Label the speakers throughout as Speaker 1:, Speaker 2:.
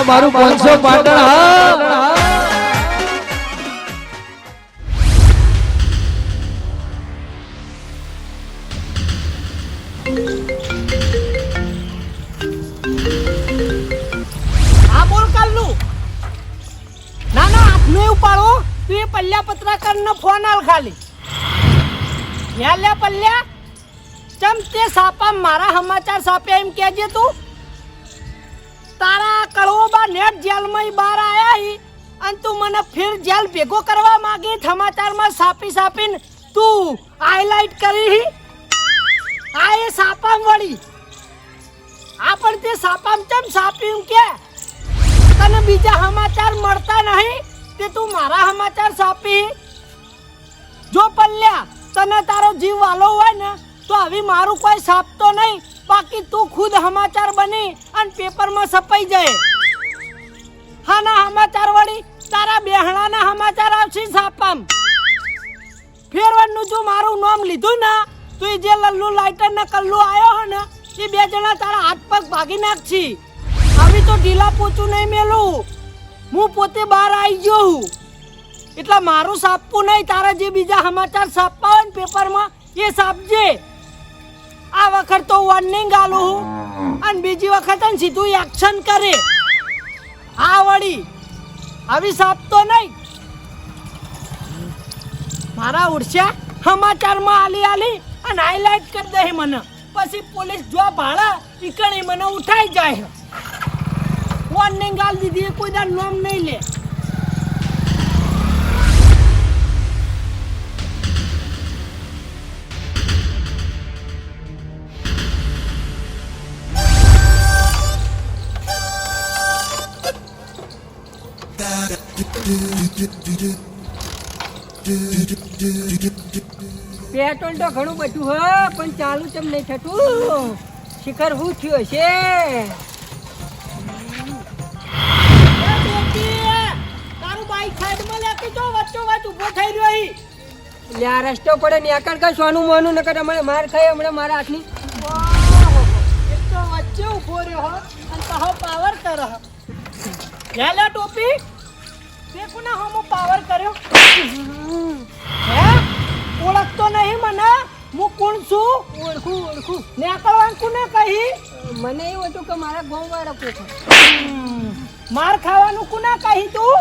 Speaker 1: આ મારું પાંચસો પાટણ, હા.
Speaker 2: ઉપાડો તું એ પલ્યા પત્રકાર નો ફોન આલ ખાલી. લ્યા પલ્યા ચમ તે સાપા મારા સમાચાર સાપે એમ કહેજે તું? તારા કળવોબા નેટ જેલમાં બહાર આયા અને તું મને ફિર જેલ ભેગો કરવા માંગી સમાચારમાં સાપી સાપીને તું હાઈલાઇટ કરી હી. આ એ સાપામ વળી. આ પણ તે સાપામ ચમ સાપ્યું કે? તને બીજા સમાચાર મળતા નહીં? તે તું મારા સમાચાર સાપી જો પલ્યા તને તારો જીવ વાલો હોય ને, તો હવે મારું કોઈ સાપતો નહીં. બાકી તું ખુદ સમાચાર બની અને પેપરમાં છપાઈ જાય. હા ના સમાચાર વળી તારા બેહણાના સમાચાર આવશે છાપામ ફેરવાનું જો મારું નામ લીધું ને, તો જે લલ્લુ લાઇટર ને કલ્લુ આવ્યો હો ને, એ બે જણા તારા હાથ પગ ભાગી નાખછી આવી તો ઢીલા પોચું નહીં મેલું. હું પોતે બહાર આવી ગયો હું. એટલે મારું સાપવું નહીં, તારા જે બીજા સમાચાર છાપવા હોય ને પેપરમાં, એ સાપજે આ વખત તો વોર્નિંગ આલું હું અને બીજી વખત સીધું એક્શન કરે. આ વળી આવી સાપ તો નહીં. મારા ઉડસ્યા સમાચારમાં આલી આલી અને હાઈલાઇટ કરી દે મને. પછી પોલીસ જો ભાડા ઈકણી મને ઉઠાઈ જાય વોર્નિંગ આલ દીધી કોઈ દાડ નામ નહીં લે.
Speaker 3: પેટ્રોલ તો ઘણું બધું હ, પણ ચાલુ ચમ નહીં થતું શિખર હું થયું હશે
Speaker 2: તારું બાઈક વચ્ચો વચ ઊભો થઈ રહ્યો ઈ.
Speaker 3: એટલે રસ્તો પડે ને આકર કઈ સોનું મોનું નકર હમણાં માર ખાય, હમણાં મારા હાથની!
Speaker 2: એક તો વચ્ચે ઊભો રહ્યો હો પાવર કર હે લે ટોપી તે કોના હમો પાવર કર્યો? હે? ઓળખતો નહીં મને? હું કોણ છું?
Speaker 3: ઓળખું ઓળખું.
Speaker 2: નેકળવાનું કોને કહી?
Speaker 3: મને એવું હતું કે મારા ગામ વાળા પૂછો
Speaker 2: માર ખાવાનું કોને કહી તું?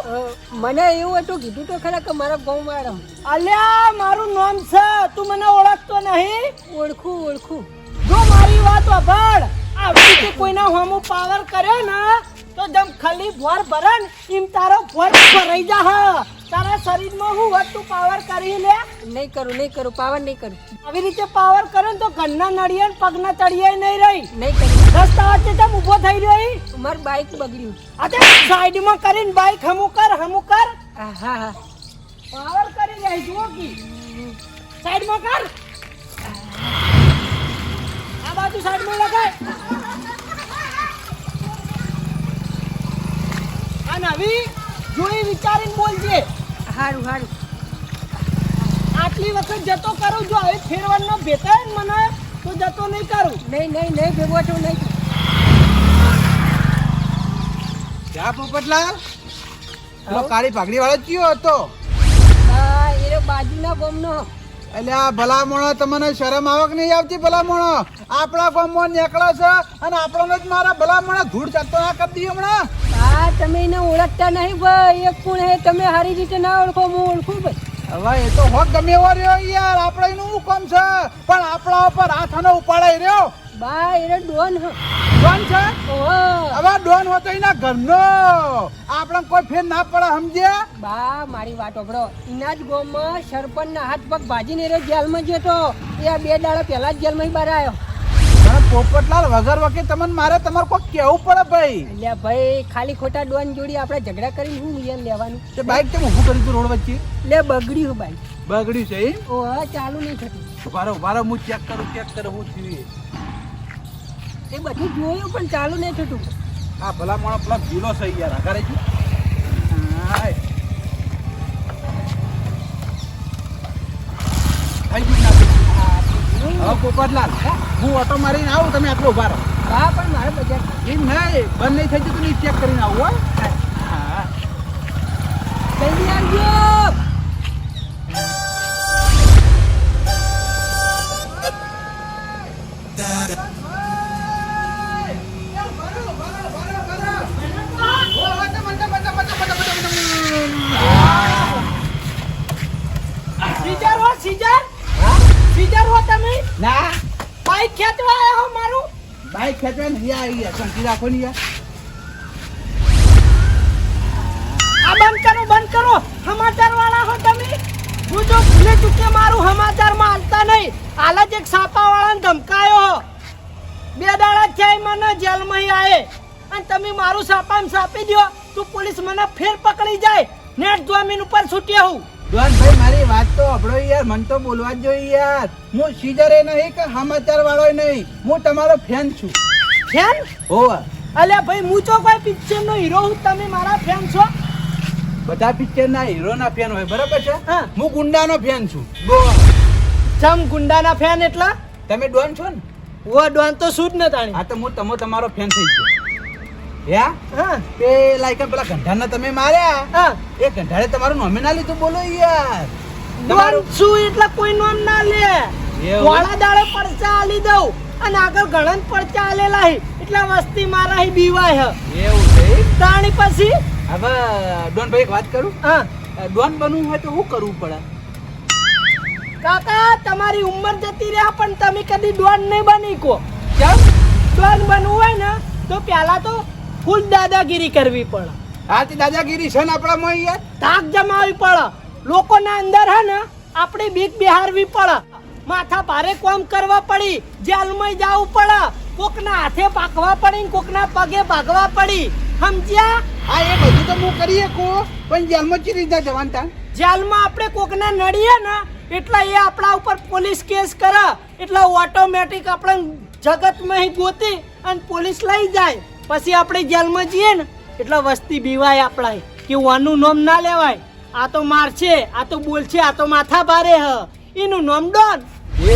Speaker 3: મને એવું હતું કીધું તો ખરા કે મારા ગામ વાળા
Speaker 2: અલ્યા મારું નામ છે. તું મને ઓળખતો નહીં?
Speaker 3: ઓળખું ઓળખું.
Speaker 2: જો મારી વાત વભાડ આવી રીતે કોઈના હોમો પાવર કર્યો ને તો જેમ ખાલી ભોર ભરણ એમ તારો ભોર ભરાઈ જા હ. તારા શરીરમાં હું વધતું પાવર કરી લે
Speaker 3: નહીં કરું નહીં કરું પાવર નહીં કરું.
Speaker 2: આવી રીતે પાવર કરે તો ઘરના નડીએ ને પગના તળિયે નહીં રહી.
Speaker 3: નહીં કરું.
Speaker 2: રસ્તા વચ્ચે તેમ ઊભો થઈ રહ્યો ઈ.
Speaker 3: મારું બાઈક બગડ્યું.
Speaker 2: આ તે સાઈડમાં કરીને બાઈક હમું કર હમું કર.
Speaker 3: હા હા હા.
Speaker 2: પાવર કરી લે જુઓ કી. સાઈડમાં કર. આ બાજુ સાઈડમાં લગાય. અને હવે જોઈ વિચારીને બોલજે.
Speaker 3: હારું સારું
Speaker 2: આટલી વખત જતો કરું જો હવે ફેરવાનો ભેતા મને તો જતો નહીં કરું.
Speaker 3: નહીં નહીં નહીં ભેગો છું નહીં.
Speaker 4: જા પોપટલાલ? પેલો કાળી પાઘડી વાળો કયો હતો?
Speaker 3: હા એ બાજુના ગોમનો.
Speaker 4: એટલે આ ભલામણો તમને શરમ આવક નહીં આવતી ભલામણો? આપણા ગામમાં નીકળો છે અને આપણને જ મારા ભલામણો ધૂળ ચડતો ના કરી દઈએ હમણાં.
Speaker 3: હા તમે એને ઓળખતા નહીં ભાઈ. એક કોણ હે તમે સારી રીતે ના ઓળખો હું ઓળખું ભાઈ.
Speaker 4: હવે એ તો હોક ગમે એવો રહ્યો યાર. આપણે એનું શું કામ છે? પણ આપણા ઉપર હાથ અને ઉપાડાઈ રહ્યો.
Speaker 3: બા એને ડોન
Speaker 4: ડોન છે? હવે ડોન હોતો એના ઘરનો. આપણે કોઈ ફેર ના પડે સમજે
Speaker 3: બા મારી વાત ઓભળો એના જ ગામમાં સરપંચના હાથ પગ ભાજીને રહ્યો જેલમાં જતો તો. એ આ બે દાડા પહેલા જ જેલમાં બહાર આવ્યો
Speaker 4: પોપટલાલ વગર વખતે તમને મારે તમારે કોઈ કેવું પડે ભાઈ?
Speaker 3: એટલે ભાઈ ખાલી ખોટા ડોન જોડી આપણે ઝઘડા કરીને શું યાર લેવાનું?
Speaker 4: તે બાઈક તમે ઊભું કર્યું તું રોડ વચ્ચે?
Speaker 3: એટલે બગડ્યું બાઈક.
Speaker 4: બગડ્યું છે ઓ
Speaker 3: હા ચાલુ નહીં થતું.
Speaker 4: ઉભારો ઉભારો હું ચેક કરું ચેક કરું હું થયું એ.
Speaker 3: બધું જોયું પણ ચાલુ નહીં થતું.
Speaker 4: હા ભલા માણસ પેલા છે હાય. થઈ ગયા ના થઈ ગયું. હવે પોપટલાલ હું? ઓટો મારીને આવું તમે આટલો ઊભા રહો.
Speaker 5: હા પણ મારે બજાર
Speaker 4: એમ નહીં બંધ નહીં થઈ જતું ચેક કરીને આવું હો. હા.
Speaker 5: જલ્દી આવજો.
Speaker 4: રાખો ને યાર
Speaker 2: સમાચાર તમે. મારું સમાચારમાં સાપા દો તો પોલીસ મને ફેર પકડી જાય. નેટ જમીન ઉપર છૂટ્યા હું.
Speaker 4: ભાઈ મારી વાત તો અભળો યાર. મન તો બોલવા જ જોઈએ યાર. હું સીઝર એ નહીં કે સમાચાર વાળો નહીં. હું તમારો ફેન છું.
Speaker 2: ફેન?
Speaker 4: હોવા.
Speaker 2: અલ્યા ભાઈ હું તો કોઈ પિક્ચરનો હીરો હું? તમે મારા ફેન છો?
Speaker 4: બધા પિક્ચર ના હીરો ના ફેન હોય બરાબર છે?
Speaker 2: હા.
Speaker 4: હું ગુંડાનો ફેન છું.
Speaker 2: ચમ ગુંડાના ફેન એટલા?
Speaker 4: તમે ડોન છો ને?
Speaker 2: ઓ ડોન તો શું જ ન તાણી.
Speaker 4: હા તો હું તમો તમારો ફેન થઈ ગયો. યા
Speaker 2: હા.
Speaker 4: તે એક પેલા ગંધાને તમે માર્યા?
Speaker 2: હા.
Speaker 4: એ ગંઢાળે તમારું નોમે ના લીધું? બોલો યાર.
Speaker 2: ડોન
Speaker 4: તમારું
Speaker 2: શું એટલે કોઈ નોમ ના લે? વાળા દાડે પરચા આલી દઉં. અને આગળ ગણન પણ ચાલેલા હે. એટલા વસ્તી મારા હી બીવાય હ.
Speaker 4: એવું છે?
Speaker 2: તાણી પછી?
Speaker 4: હવે ડોન ભાઈ એક વાત કરું?
Speaker 2: હા.
Speaker 4: ડોન બનવું હોય તો શું કરવું પડે?
Speaker 2: કાકા તમારી ઉંમર જતી રહ્યા પણ તમે કદી ડોન નહીં બની કો.
Speaker 4: કેમ?
Speaker 2: ડોન બનવું હોય ને તો પહેલા તો ફૂલ દાદાગીરી કરવી પડે.
Speaker 4: હા તે દાદાગીરી છે ને આપણા યાર
Speaker 2: તાક જમાવી પડે. લોકોના અંદર હે ને આપણે બીક બિહારવી પડે. માથા ભારે કોમ કરવા પડી. જેલમાં જવું પડે. કોકના હાથે પાકવા પડી ને કોકના પગે ભાગવા પડી. સમજ્યા?
Speaker 4: હા એ બધું તો હું કરીએ કો પણ જેલમાં ચી રીતે જવાનું તા
Speaker 2: જેલમાં આપણે કોકને નડીએ ને એટલે એ આપણા ઉપર પોલીસ કેસ કરે. એટલે ઓટોમેટિક આપણે જગતમાં ગોતી અને પોલીસ લઈ જાય. પછી આપણે જેલમાં જઈએ ને એટલે વસ્તી બીવાય આપણા કે વાનું નોમ ના લેવાય. આ તો મારશે આ તો બોલશે આ તો માથા ભારે હ. એનું નોમ ડોન.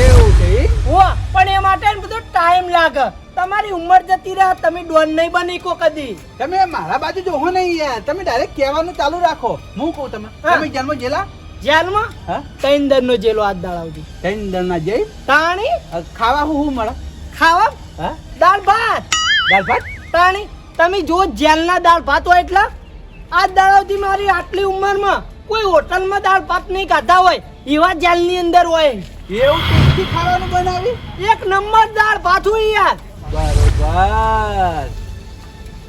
Speaker 4: એવું છે
Speaker 2: ઓ પણ એ માટે બધો ટાઈમ લાગે. તમારી ઉંમર જતી રહે તમે ડોન નહીં બની કો કદી.
Speaker 4: તમે મારા બાજુ જોહો નહીં યાર. તમે ડાયરેક્ટ કહેવાનું ચાલુ રાખો. હું કહું તમે તમે જન્મ જેલા
Speaker 2: જેલમાં?
Speaker 4: હા.
Speaker 2: ત્રણ દરનો જેલો હાથ દાડાવતી
Speaker 4: ત્રણ દરના જઈ
Speaker 2: તાણી?
Speaker 4: ખાવા હું હું મળે?
Speaker 2: ખાવા?
Speaker 4: હા.
Speaker 2: દાળ ભાત.
Speaker 4: દાળ ભાત?
Speaker 2: તાણી તમે જો જેલના દાળ ભાત હોય એટલા? આજ દાળ આવતી મારી આટલી ઉંમરમાં. કોઈ હોટલમાં દાળ ભાત નહીં ખાધા હોય. એવા જેલની અંદર હોય.
Speaker 4: એવું ટેસ્ટી ખાવાનું બનાવી?
Speaker 2: એક નંબર દાળ ભાથું યાર
Speaker 4: બરોબર.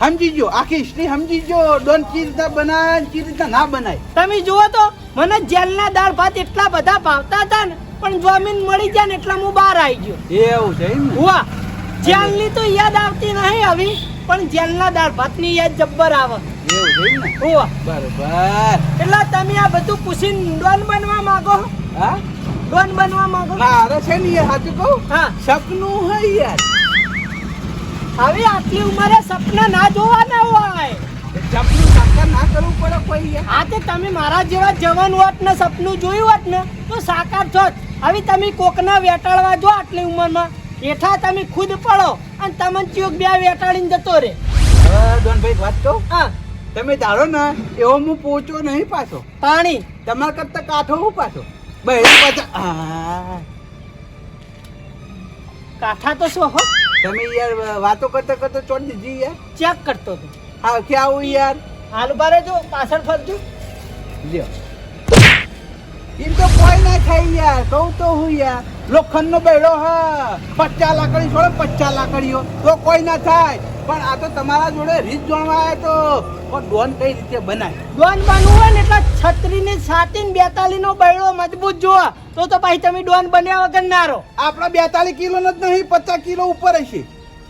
Speaker 4: સમજી ગયો આખી હિસ્ટ્રી સમજી ગયો ડોન ચી રીતે બનાય ચી ના બનાય.
Speaker 2: તમે જુઓ તો મને જેલના દાળ ભાત એટલા બધા ભાવતા હતા ને પણ જમીન મળી જાય ને એટલા હું બહાર આવી ગયો.
Speaker 4: એવું છે એમ
Speaker 2: હુઆ જેલની તો યાદ આવતી નહીં હવે પણ જેલના દાળ ભાતની યાદ જબ્બર આવે.
Speaker 4: એવું છે એમ ને?
Speaker 2: હુઆ
Speaker 4: બરોબર.
Speaker 2: એટલે તમે આ બધું પૂછીને ડોન બનવા માંગો
Speaker 4: હા?
Speaker 2: ડોન બનવા માંગો?
Speaker 4: મારે છે ને એ સાચું કહું?
Speaker 2: હા.
Speaker 4: સપનું હોય યાર.
Speaker 2: હવે આટલી ઉંમરે સપના ના જોવાના હોય.
Speaker 4: સપનું સાકાર ના કરવું પડે કોઈ
Speaker 2: હા તે તમે મારા જેવા જવાન હોત ને સપનું જોયું હોત ને તો સાકાર છો હવે તમે કોકના વેટાળવા જો આટલી ઉંમરમાં. એઠા તમે ખુદ પડો અને તમને ચિયોક બે વેટાડીને જતો રે
Speaker 4: એક વાત કહું?
Speaker 2: હા.
Speaker 4: તમે ધારો ને એવો હું પહોંચો નહીં પાછો.
Speaker 2: પાણી.
Speaker 4: તમારા કરતા કાઠો હું પાછો? બહેરી પાછા
Speaker 2: કાઠા તો શું હો?
Speaker 4: તમે યાર વાતો કરતા કરતા ચોટ દીધી યાર.
Speaker 2: ચેક કરતો હતો.
Speaker 4: હા ક્યાં આવું યાર?
Speaker 2: હાલ બારે જો પાછળ ફરજો.
Speaker 4: લ્યો. એમ તો કોઈ ના થાય યાર કહું તો હું યાર. લોખંડ નો બેડો હા પચ્ચા લાકડી છોડે પચ્ચા લાકડીઓ. તો કોઈ ના થાય. પણ આ તો તમારા જોડે રીત જોણવા આવે તો. પણ ડોન કઈ રીતે બનાય?
Speaker 2: ડોન બનવું હોય ને એટલે છત્રી ને સાતી ને બેતાલી નો બૈડો મજબૂત જુઓ. તો તો પછી તમે ડોન બન્યા વગર ના રહો.
Speaker 4: આપણા બેતાલીસ કિલો જ નહીં પચાસ કિલો ઉપર હશે.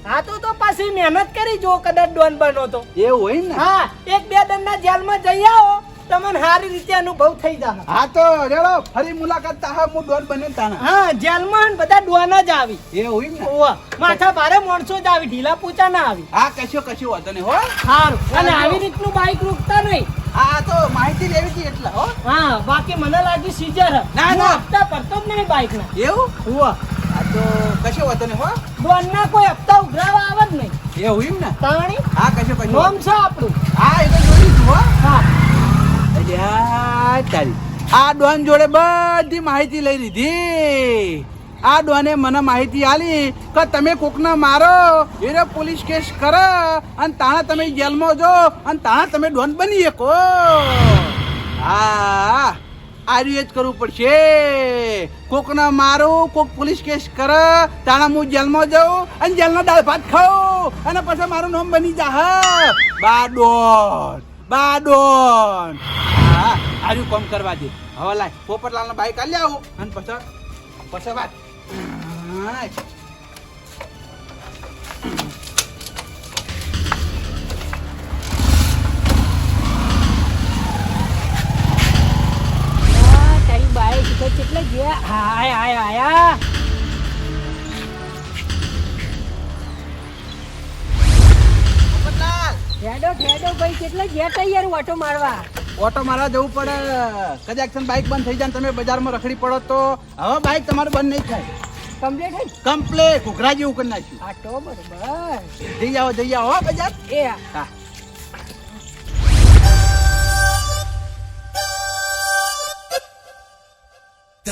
Speaker 2: હા તો તો પાછી મહેનત કરી જો કદાચ ડોન બનો તો.
Speaker 4: એવું હોય ને?
Speaker 2: હા એક બે દંડના જેલમાં જઈ આવો. તમને સારી રીતે અનુભવ થઈ જાય
Speaker 4: હા તો રેડો ફરી મુલાકાત તાહા હું ડોન બને તાના
Speaker 2: હા જેલમાં બધા ડોન જ આવી.
Speaker 4: એ હોય ને?
Speaker 2: ઓવા માથા ભારે માણસો જ આવી ઢીલા પૂચા ના આવી.
Speaker 4: હા કશો કશો વાંધો નહીં હો.
Speaker 2: સારું અને આવી રીતનું બાઈક રૂકતા નહીં.
Speaker 4: હા તો માહિતી લેવી હતી એટલે હો.
Speaker 2: હા બાકી મને લાગ્યું સીઝર
Speaker 4: ના, ના.
Speaker 2: હપ્તા પડતો જ નહીં બાઈક ના.
Speaker 4: એવું?
Speaker 2: ઓવા.
Speaker 4: આ તો કશો વાતો ને હો.
Speaker 2: ડોનના કોઈ હપ્તા ઉઘરાવા આવે જ નહીં.
Speaker 4: એવું એમ ને?
Speaker 2: તાણી?
Speaker 4: હા કશો કશો
Speaker 2: નામ છે આપણું.
Speaker 4: હા એ તો લીધું હો.
Speaker 2: હા.
Speaker 4: આ ડોન જોડે બધી માહિતી લઈ લીધી. આ ડોને મને માહિતી આલી કે તમે કોકને મારો એને પોલીસ કેસ કરો અને તાણા તમે જેલમાં જો અને તાણા તમે ડોન બની શકો. હા, આર્યું એ જ કરવું પડશે. કોકને મારું, કોક પોલીસ કેસ કરે, તાણા હું જેલમાં જાઉં અને જેલનો દાળ ભાત ખાઉં અને પછી મારું નામ બની જા બાડોન બાડોન હા, આર્યું કોમ કરવા દે. હવે લાય, પોપટલાલનો બાઈક આલી આવું. અને પછી? પછી વાત.
Speaker 5: કેટલે ગયા હાય હાય આયા. ઠેડો ઠેડો ભાઈ કેટલા ઘેર તૈયાર ઓટો મારવા.
Speaker 4: ઓટો મારવા જવું પડે. કદાચ તમે ને બાઈક બંધ થઈ જાય તમે બજારમાં રખડી પડો તો. હવે બાઈક તમારું બંધ નહીં થાય.
Speaker 5: કમ્પ્લીટ થઈ?
Speaker 4: કમ્પ્લેટ ઘૂઘરા જેવું કરી નાખ્યું.
Speaker 5: આ તો બરોબર.
Speaker 4: જઈ આવો જઈ આવો હો બજાર.
Speaker 5: એ
Speaker 4: હા. એ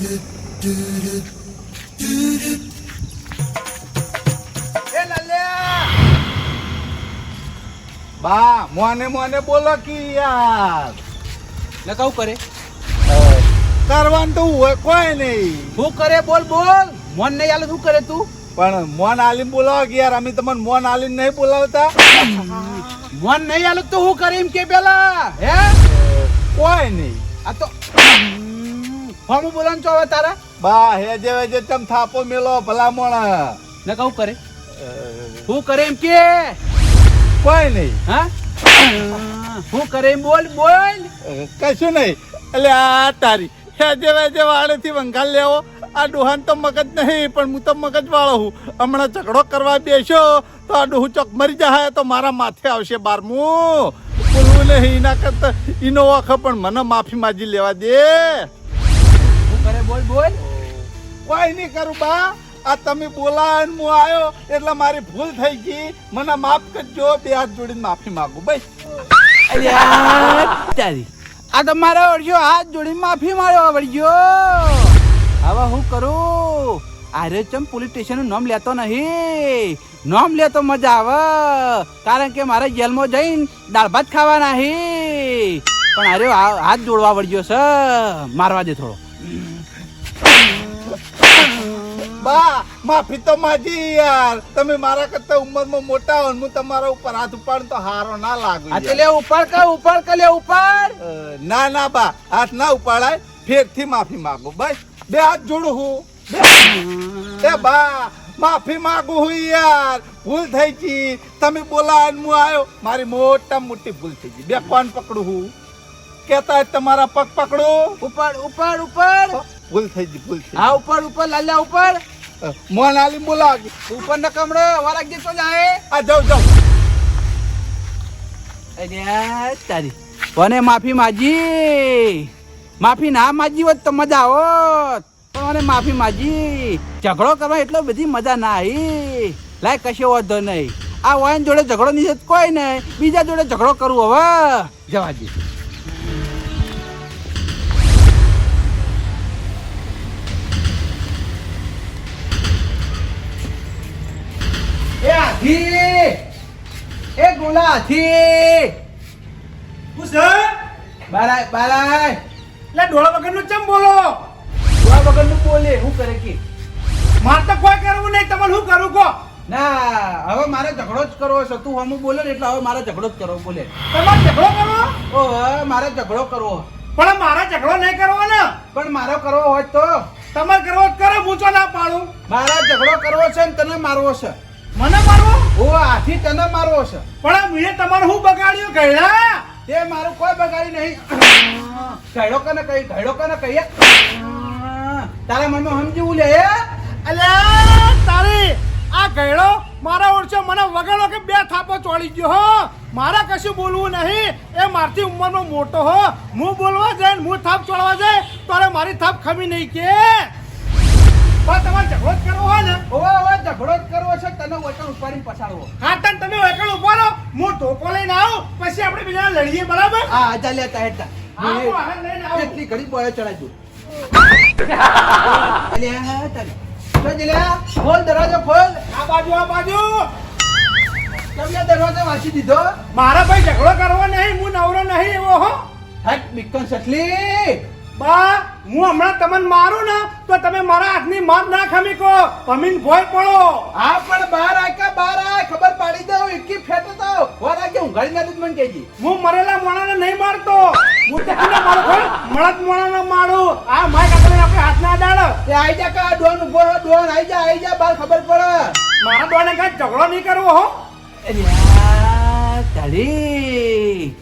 Speaker 4: લાલ્યા
Speaker 6: બા મોને મોને બોલો કી યાર.
Speaker 4: ને કહું કરે?
Speaker 6: કરવાનું તો હોય કોઈ નહીં.
Speaker 4: શું કરે? બોલ બોલ. મોન નહીં આલે શું કરે તું?
Speaker 6: પણ મોન આલીને બોલાવો કે યાર અમે તમને મોન આલીને નહીં બોલાવતા.
Speaker 4: મોન નહીં આલે તો શું કરે એમ કે પેલા? હે?
Speaker 6: કોઈ નહીં.
Speaker 4: આ તો ફોર્મ બોલાવ છો હવે તારા.
Speaker 6: બા હેજે વેજે તમ થાપો મેલો ભલા મોણા.
Speaker 4: ને કહું કરે? શું કરે એમ કે?
Speaker 6: કોઈ નહીં.
Speaker 4: હા? હું કરે એમ બોલ બોલ.
Speaker 6: કશું નહીં. એટલે આ તારી. હેજે વેજે વાળેથી વંગાલ લેવો. આ ડોહાન તો મગજ નહીં પણ હું તો મગજ વાળો હું. હમણાં ઝઘડો કરવા બેસ્યો તો આ ડોહું ચોક મરી જાય તો મારા માથે આવશે બારમું. બોલવું નહીં એના કરતા. ઈનો વખ પણ મને માફી માજી લેવા દે.
Speaker 4: શું કરે બોલ બોલ.
Speaker 6: કોઈ નહીં કરું બા. આ તમે બોલાવીને હું આવ્યો એટલે મારી ભૂલ થઈ ગઈ. મને માફ કરજો બે હાથ જોડીને માફી માંગુ.
Speaker 4: અલ્યા તારી. આ તો મારે વળગ્યો હાથ જોડી માફી માર્યો વળગ્યો હવે હું કરું? આરે ચમ પોલીસ સ્ટેશનનું નામ લેતો નહીં. નામ લેતો મજા આવે. કારણ કે મારે જેલમાં જઈને દાળ ભાત ખાવા નહીં પણ અરે આ- હાથ જોડવા વળ્યો છે. મારવા દે થોડો.
Speaker 6: બા માફી તો માજી યાર. તમે મારા કરતા ઉંમરમાં મોટા હો હું તમારા ઉપર હાથ ઉપાડ તો હારો ના લાગુ
Speaker 4: એટલે ઉપર કે ઉપર કે લે ઉપર
Speaker 6: ના ના બા હાથ ના ઉપાડાય. ફેરથી માફી માંગુ બસ. બે હાથ જોડું હું. એ બા માફી માંગુ હું યાર. ભૂલ થઈ ગઈ. તમે બોલા હું આવ્યો. મારી મોટા મોટી ભૂલ થઈ ગઈ. બે કોણ પકડું હું? કેતા તમારા પગ પકડો.
Speaker 4: ઉપર ઉપર ઉપર
Speaker 6: ભૂલ થઈ ગઈ ભૂલ થઈ
Speaker 4: હા ઉપર ઉપર લાલ્યા ઉપર.
Speaker 6: મોન આલી બોલાવ
Speaker 4: ઉપર ન કમડો વાળા જે તો જાય.
Speaker 6: આ જાઉં જાઉં.
Speaker 4: અરે તારી. કોને માફી માજી માફી ના માજી હોત તો મજા આવત. પણ મને માફી માજી ઝઘડો કરવા એટલો બધી મજા ના આવી લાય કશે વાંધો નહીં. આ વાયન જોડે ઝઘડો નહીં કોઈ નહીં. બીજા જોડે ઝઘડો કરવું હવે. જવા દે. હાથી એ ગોલા હાથી બારાય બારાય.
Speaker 7: એટલે ડોળા વગરનું ચમ બોલો?
Speaker 4: ગોળા વગરનું બોલે હું કરે કે?
Speaker 7: મારે તો કોઈ કરવું નહીં તમારે શું કરું કહો.
Speaker 4: ના હવે મારે ઝઘડો જ કરવો છે તું હમું બોલે ને એટલે હવે મારે ઝઘડો જ કરવો બોલે.
Speaker 7: તમારે ઝઘડો કરવો?
Speaker 4: ઓ મારે ઝઘડો કરવો.
Speaker 7: પણ મારે ઝઘડો નહીં કરવો ને.
Speaker 4: પણ મારો કરવો હોય તો?
Speaker 7: તમારે કરવો કરે હું ચો ના પાડું.
Speaker 4: મારે ઝઘડો કરવો છે ને તને મારવો છે.
Speaker 7: મને મારવો?
Speaker 4: ઓ આથી તને મારવો છે.
Speaker 7: પણ મેં તમારું શું બગાડ્યું કહેલા?
Speaker 4: તે મારું કોઈ બગાડી નહીં. ઘડો કને કહી ગયડો કને કહીએ? તારા મનમાં સમજવું લે અલે
Speaker 7: અલ્યા તારી આ ગયડો મારા ઓળશે મને વગાડો કે બે થાપો ચોળી ગયો હો? મારે કશું બોલવું નહીં. એ મારથી ઉંમરનો મોટો હો. હું બોલવા જાય હું થાપ ચોળવા જાય તારે મારી થાપ ખમી નહીં કે. પણ તમારે ઝઘડો જ કરવો હોય ને.
Speaker 4: ઓવે ઓવે ઝઘડો જ કરવો છે તને વચન ઉપાડીને પછાડવો.
Speaker 7: હા તને તમે ઊભો રહો હું ધોકો લઈને આવું પછી આપણે બીજા લડીએ બરાબર?
Speaker 4: આજા
Speaker 7: હા, હું હાલ લઈને આવું.
Speaker 4: એટલી ઘડી તો ખોલ દરવાજો ખોલ.
Speaker 7: આ બાજુ આ બાજુ.
Speaker 4: તમને દરવાજો વાંચી દીધો?
Speaker 7: મારા ભાઈ ઝઘડો કરવો નહીં હું નવરો નહીં એવો હો.
Speaker 4: હટ બિકન સટલી.
Speaker 7: બા હું હમણાં તમને મારું ને તો તમે મારા હાથની માપ ના ખમી કો પમીન ભોય પડો.
Speaker 4: હા પણ બાર આકા બાર આ ખબર પાડી દઉં ઇક્કી ફેટો તો. વારા કે ઊંઘાડી ના મને કહેજી.
Speaker 7: હું મરેલા મોણાને નહીં મારતો. હું તો કોને મારું ખોલ મળત મોણાને મારું. આ માય કાકા આપણે હાથ ના દાડ
Speaker 4: તે આઈ જા કા ડોન ઊભો હો, ડોન આઈ જા આઈ જા બાર ખબર પડે.
Speaker 7: મારા ડોને કાંઈ ઝઘડો નહીં કરવો હો.
Speaker 4: અરે તારી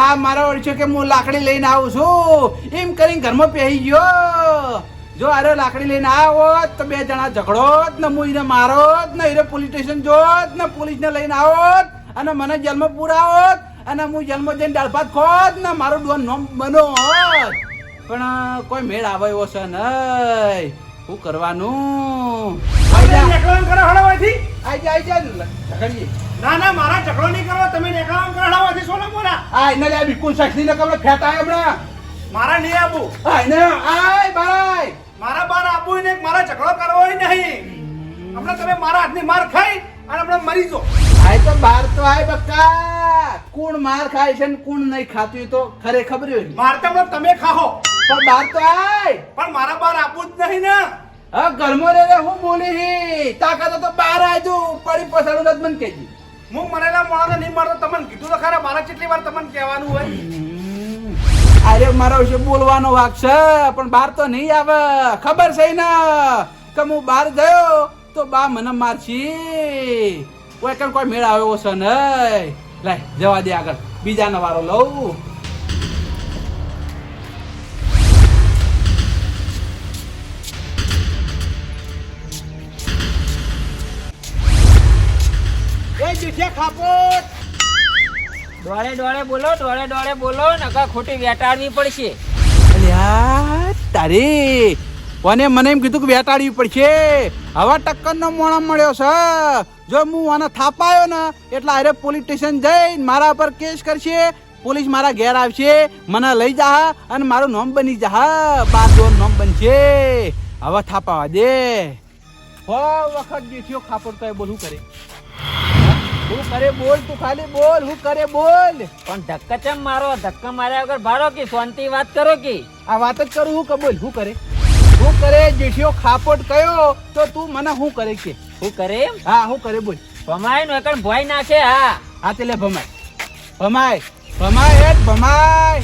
Speaker 4: આ મારો ઓળખ્યો કે હું લાકડી લઈને આવું છું. એમ કરીને ઘરમાં પહેરી ગયો. જો અરે લાકડી લઈને આવો તો બે જણા ઝઘડો જ ને હું એને મારો જ ને એને પોલીસ સ્ટેશન જો જ ને પોલીસને લઈને આવો અને મને જેલમાં પૂરાવો અને હું જેલમાં જઈને દાળ ભાત ખોત ને મારું ડોન નોમ બનો. પણ કોઈ મેળ આવે એવો છે નહીં. શું કરવાનું? આઈ જા આઈ જા. ઝઘડીએ
Speaker 7: ના ના મારા ઝઘડો નહીં કરો તમે નેકળવાનું કરો હળવાથી સોના મોરા
Speaker 4: આ એને લે બિલકુલ સાક્ષી ને કમળે ફેટાય હમણાં.
Speaker 7: મારા નહીં આપું.
Speaker 4: આ એને આય ભાઈ.
Speaker 7: મારા બાર આપવું ને મારા ઝઘડો કરવો નહીં. હમણાં તમે મારા હાથની માર ખાઈ અને હમણાં મરી જો
Speaker 4: આય તો બાર તો આય બક્કા કોણ માર ખાય છે ને કોણ નહીં ખાતું તો ખરે ખબર હોય.
Speaker 7: માર તો તમે ખાઓ
Speaker 4: પણ બાર તો આય.
Speaker 7: પણ મારા બાર આપવું જ નહીં ને.
Speaker 4: હા ઘરમાં રે હું બોલી તાકાત તો બાર આય તું પડી પસાડું નથી મને કહેજી.
Speaker 7: હું મરેલા મોણાને નહીં મારતો, તમને કીધું તો ખરા, મારા કેટલી વાર તમને કહેવાનું હોય?
Speaker 4: અરે, મારો વિશે બોલવાનો વાક છે, પણ બહાર તો નહીં આવે. ખબર છે ને કે હું બહાર ગયો તો બા મને મારશી. કોઈ કોઈ મેળ આવ્યો છે નહીં લાય, જવા દે આગળ. બીજાનો વારો લઉં. જીઠિયા ખાપોટ
Speaker 5: ડોળે ડોળે બોલો ડોળે ડોળે બોલો નકા ખોટી વેટાડવી પડશે.
Speaker 4: અલ્યા તારી. કોને મને એમ કીધું કે વેટાડવી પડશે? હવે ટક્કરનો મોણા મળ્યો છે. જો હું આને થાપાયો ને એટલે અરે પોલીસ સ્ટેશન જઈને મારા પર કેસ કરશે. પોલીસ મારા ઘેર આવશે મને લઈ જા અને મારું નામ બની જા બાર જોર નામ બનશે. હવે થાપાવા દે. હો વખત બેઠ્યો ખાપડ કઈ એ બોલું કરે? હું કરે બોલ તું ખાલી બોલ હું કરે બોલ.
Speaker 5: પણ ધક્કા ચમ મારો? ધક્કા માર્યા વગર ભારો કે? શાંતિ વાત કરો કે?
Speaker 4: આ વાત જ કરું હું કબૂલ હું કરે? હું કરે જેઠિયો ખાપોટ કયો? તો તું મને હું કરે કે?
Speaker 5: હું કરે
Speaker 4: હા હું કરે બોલ.
Speaker 5: ભમાય નો એકણ ભોય નાખે હા.
Speaker 4: હા તે લે ભમાય. ભમાય ભમાય.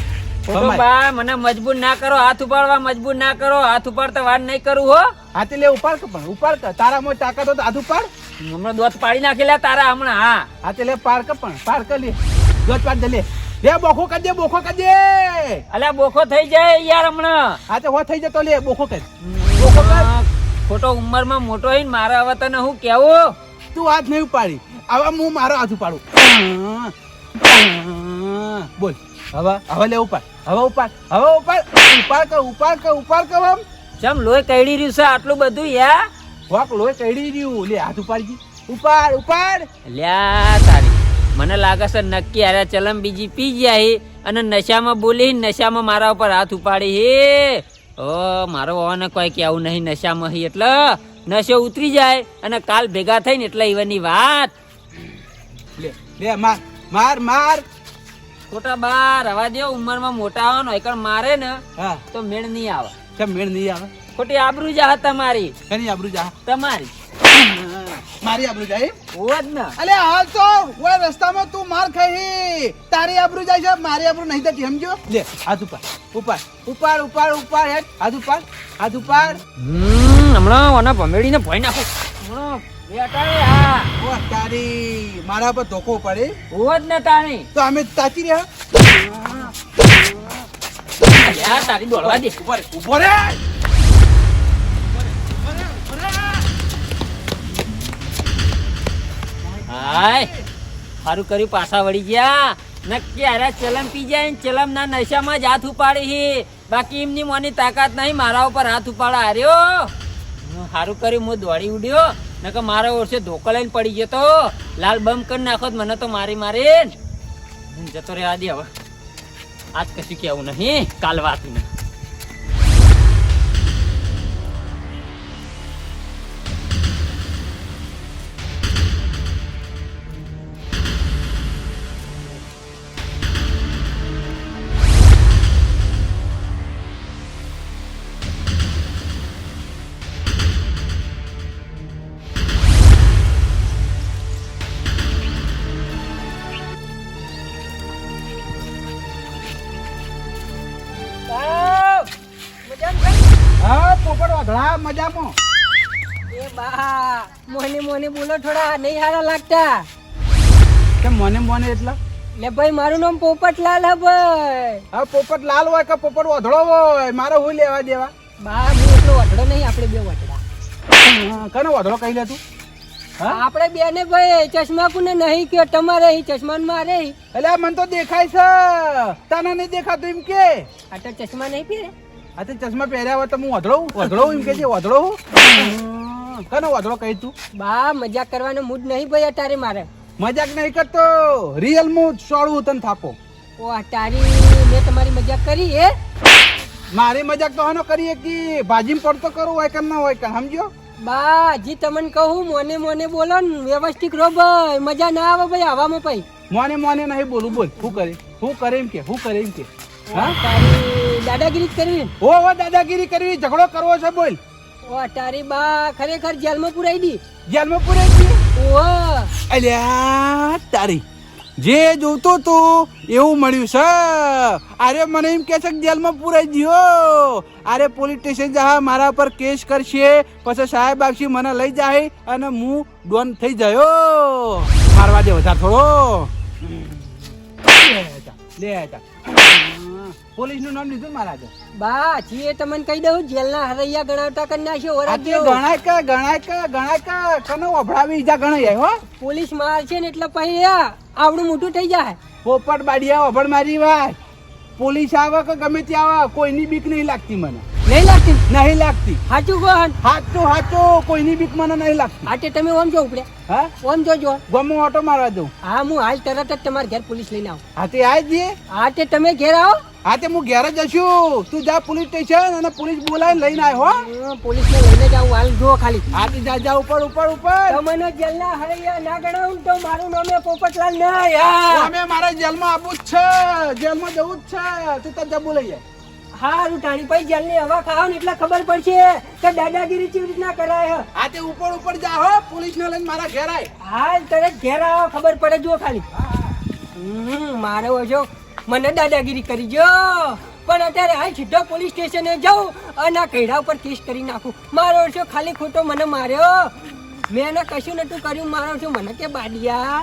Speaker 4: એ ભમાય.
Speaker 5: બા મને મજબૂર ના કરો હાથ ઉપાડવા મજબૂર ના કરો હાથ ઉપાડતા વાર નહીં કરું હો.
Speaker 4: હા તે લે ઉપાડ કે પણ ઉપાડ તારા મોય તાકાત તો હાથ ઉપાડ.
Speaker 5: હમણાં દોત પાડી નાખેલા તારા હમણાં હા.
Speaker 4: હા તે લે પાર્ક પણ પાર્ક લે. દોત પાડ દે લે. લે બોખો કરજે બોખો કરજે દે.
Speaker 5: અલ્યા બોખો થઈ જાય યાર હમણાં.
Speaker 4: હા તે હો થઈ જતો લે બોખો કર. બોખો કર.
Speaker 5: ખોટો ઉંમરમાં મોટો ને મારા હવે તને હું કેવું?
Speaker 4: તું હાથ નહીં ઉપાડી. હવે હું મારો હાથ ઉપાડું. બોલ. હવે? હવે લે ઉપાડ. હવે ઉપાડ. હવે ઉપાડ. ઉપાડ કર ઉપાડ કર ઉપાડ કર આમ.
Speaker 5: ચમ લોહી કઈડી રહ્યું છે આટલું બધું યા?
Speaker 4: વાક લોહી ચડી રહ્યું લે હાથ ઉપાડજી ઉપાડ ઉપાડ.
Speaker 5: લ્યા તારી. મને લાગે છે નક્કી અરે ચલમ બીજી પી ગયા હે. અને નશામાં બોલી નશામાં મારા ઉપર હાથ ઉપાડી હે. ઓ મારો વાવાને કોઈ કેવું નહીં નશામાં હી એટલે નશો ઉતરી જાય અને કાલ ભેગા થઈને એટલે ઈવનની વાત.
Speaker 4: લે લે માર માર માર.
Speaker 5: ખોટા બાર રવા દે ઉંમરમાં મોટા આવવાનો એકણ મારે ને તો મેળ નહીં આવે.
Speaker 4: કેમ મેળ નહીં આવે?
Speaker 5: ખોટી આબરૂ જા તમારી.
Speaker 4: એની આબરૂ જા
Speaker 5: તમારી.
Speaker 4: મારી આબરૂ જાય
Speaker 5: હોત ને.
Speaker 4: અલે હાલ તો ઓય રસ્તામાં તું માર ખાઈ. તારી આબરૂ જાય છે મારી આબરૂ નહીં થતી સમજો લે હાથ ઉપર ઉપર ઉપાડ ઉપાડ ઉપાડ હેડ. હાથ ઉપર હાથ ઉપર
Speaker 5: હમ હમણાં ઓના ભમેડીને ભોય નાખો. હમણાં બેટાડે હા.
Speaker 4: ઓ તારી મારા પર ધોકો પડે.
Speaker 5: હોત ને તાણી.
Speaker 4: તો અમે તાતી રહ્યા?
Speaker 5: તારી દોડવા દે.
Speaker 4: ઉપર રે
Speaker 5: હાય સારું કર્યું, પાછા વળી ગયા. નક્કી અરે ચલમ પી જાય ને ચલમ ના નશામાં જ હાથ ઉપાડી હી. બાકી એમની મોની તાકાત નહીં, મારા ઉપર હાથ ઉપાડા હાર્યો સારું કર્યું, હું દોડી ઉડ્યો. નકર મારો ઓરસે ધોકો લઈને પડી ગયો તો. લાલ બમ કરી નાખો મને તો મારી મારી જતો રે દે હવે. આજ કશું કેવું નહીં કાલ વાત નહીં
Speaker 4: હા પોપટ વાઘડા મજામાં.
Speaker 3: એ બા મોને મોને બોલો થોડા નહીં હારા લાગતા.
Speaker 4: કે મને મને એટલે?
Speaker 3: લે ભાઈ મારું નામ પોપટલાલ હે ભાઈ.
Speaker 4: હા પોપટ લાલ હોય કે પોપટ વાધળો હોય મારે હું લેવા દેવા?
Speaker 3: બા હું એટલો વઢડો નહીં આપણે બે વઢડા
Speaker 4: હા, કનો વાધળો કહી લે તું? હા?
Speaker 3: આપણે બે ને ભાઈ ચશ્મા કોને નહીં કે તમારે અહીં ચશ્મા મારે.
Speaker 4: એટલે મને તો દેખાય છે. તને નહીં દેખાતું એમ કે.
Speaker 3: આ તો ચશ્મા નહીં પહેરે.
Speaker 4: આ તે ચશ્મા પહેર્યા હોય તો હું વધળો વધળો એમ કે છે વધળો કનો વધળો કહી તું?
Speaker 3: બા મજાક કરવાનો મૂડ નહીં ભાઈ અટારે મારે.
Speaker 4: મજાક નહીં કરતો. રિયલ હું સોળું તન થાપો.
Speaker 3: ઓ અટારી મેં તમારી મજાક કરી એ
Speaker 4: મારી મજાક તો હનો કરીએ કે ભાજીમાં પડતો કરો હોય કે ના હોય કે સમજો
Speaker 3: બા જી તમને કહું મોને મોને બોલો ને વ્યવસ્થિત રહો ભાઈ. મજા ના આવે ભાઈ હવામાં ભાઈ.
Speaker 4: મોને મોને નહીં બોલું બોલ. શું કરે? શું કરે એમ કે? શું કરે એમ કે? હા?
Speaker 3: તારી દાદાગીરી જ કરવી.
Speaker 4: ઓ ઓ દાદાગીરી કરવી. ઝઘડો કરવો છે બોલ.
Speaker 3: ઓ તારી બા ખરેખર જેલમાં પુરાઈ દી.
Speaker 4: જેલમાં પુરાઈ દી?
Speaker 3: ઓ.
Speaker 4: અલ્યા તારી. જે જોતું તું એવું મળ્યું છે. અરે મને એમ કે છે કે જેલમાં પૂરાઈ ગયો અરે પોલીસ સ્ટેશન જા મારા પર કેસ કરશે. પછી સાહેબ આવશે મને લઈ જાય અને હું ડોન થઈ ગયો મારવા દે વધારે થોડો. લે લે જા. હા, પોલીસનું નામ લીધું મારા આગળ.
Speaker 3: બા એ તમને કહી દઉં જેલના હરૈયા ગણાવતા કરી નાખ્યો ઓરા
Speaker 4: તે ગણાય કે ગણાય કે ગણાય કે કને વભડાવી ઈજા ગણાય હો
Speaker 3: પોલીસ માર છે ને એટલે પછી આવડું મોટું થઈ જાય
Speaker 4: પોપટ બાડિયા વભડ મારી વાત પોલીસ આવે કે ગમે તે આવે કોઈની બીક નહીં લાગતી મને
Speaker 3: નહીં લાગતી?
Speaker 4: નહીં લાગતી.
Speaker 3: સાચું હન.
Speaker 4: સાચું સાચું કોઈની બીક મને નહીં લાગતી.
Speaker 3: આજે તમે ઓમ જો ઉપડે.
Speaker 4: હા?
Speaker 3: ઓમ જોજો.
Speaker 4: ગમો ઓટો મારવા દઉં.
Speaker 3: હા હું હાલ તરત જ તમારા ઘેર પોલીસ લઈને આવું.
Speaker 4: હા તે આજ જઈએ
Speaker 3: હા તે તમે ઘેર આવો.
Speaker 4: હા તે હું ઘેર જ જશું તું જા પોલીસ સ્ટેશન અને પોલીસ બોલાવીને લઈને આવ્યો હો.
Speaker 3: પોલીસ પોલીસને લઈને જાઉં હાલ જો ખાલી.
Speaker 4: હા તે જા જા ઉપર ઉપર ઉપર.
Speaker 3: તમને જેલના હરૈયા ના ગણાવું તો મારું નામે પોપટલાલ ના યાર
Speaker 4: અમે મારા જેલમાં આવવું જ છે. જેલમાં જવું જ છે. તું તો જબુ લઈ જાય
Speaker 3: હારું ટાણી ભાઈ જેલની હવા ખાવ ને એટલે ખબર પડશે કે દાદાગીરી કેવી રીતના કરાય હે.
Speaker 4: તે ઉપર ઉપર જા હો પોલીસ ને લઈને મારા ઘેર આય.
Speaker 3: હાલ તરત ઘેર આવો ખબર પડે જો ખાલી. હમ, મારો ઓછો મને દાદાગીરી કરી જો. પણ અત્યારે હાલ સીધો પોલીસ સ્ટેશને જાઉં અને આ કૈડા ઉપર કેસ કરી નાખું. મારો ઓછો ખાલી ખોટો મને માર્યો. મેં એને કશું નતું કર્યું મારો છો મને કે બાડિયા.